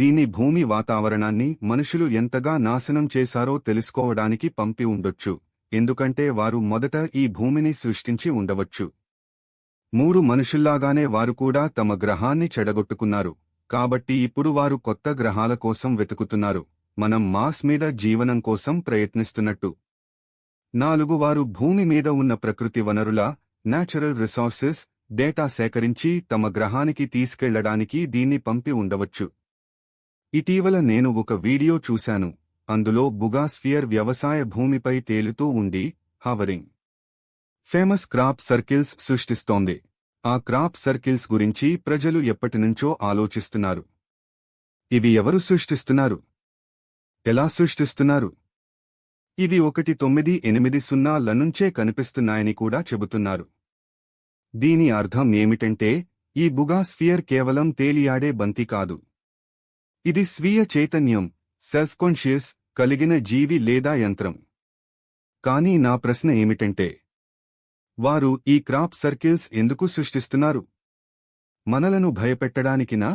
దీని భూమి వాతావరణాన్ని మనుషులు ఎంతగా నాశనం చేశారో తెలుసుకోవడానికి పంపి ఉండొచ్చు. ఎందుకంటే వారు మొదట ఈ భూమిని సృష్టించి ఉండవచ్చు. మూడు మనుషుల్లాగానే వారు కూడా తమ గ్రహాన్ని చెడగొట్టుకున్నారు. కాబట్టి ఇప్పుడు వారు కొత్త గ్రహాల కోసం వెతుకుతున్నారు. మనం మాస్ మీద జీవనం కోసం ప్రయత్నిస్తున్నట్టు. నాలుగు వారు భూమి మీద ఉన్న ప్రకృతి వనరుల నేచురల్ రిసోర్సెస్ డేటా సేకరించి తమ గ్రహానికి తీసుకెళ్ళడానికి దీన్ని పంపి ఉండవచ్చు. ఇటీవల నేను ఒక వీడియో చూశాను. అందులో బుగాస్ఫియర్ వ్యవసాయ భూమిపై తేలుతూ ఉండి హవరింగ్. ఫేమస్ క్రాప్ సర్కిల్స్ సృష్టిస్తోంది. ఆ క్రాప్ సర్కిల్స్ గురించి ప్రజలు ఎప్పటినుంచో ఆలోచిస్తున్నారు. ఇవి ఎవరు సృష్టిస్తున్నారు? ఎలా సృష్టిస్తున్నారు? ఇవి ఒకటి తొమ్మిది ఎనిమిది సున్నాల నుంచే కనిపిస్తున్నాయని కూడా చెబుతున్నారు. దీని అర్థం ఏమిటంటే ఈ బుగాస్ఫియర్ కేవలం తేలియాడే బంతి కాదు. ఇది స్వీయ చైతన్యం సెల్ఫ్ కాన్షియస్ కలిగిన జీవి లేదా యంత్రం. కానీ నా ప్రశ్న ఏమిటంటే వారు ఈ క్రాప్ సర్కిల్స్ ఎందుకు సృష్టిస్తున్నారు? మనలను భయపెట్టడానికినా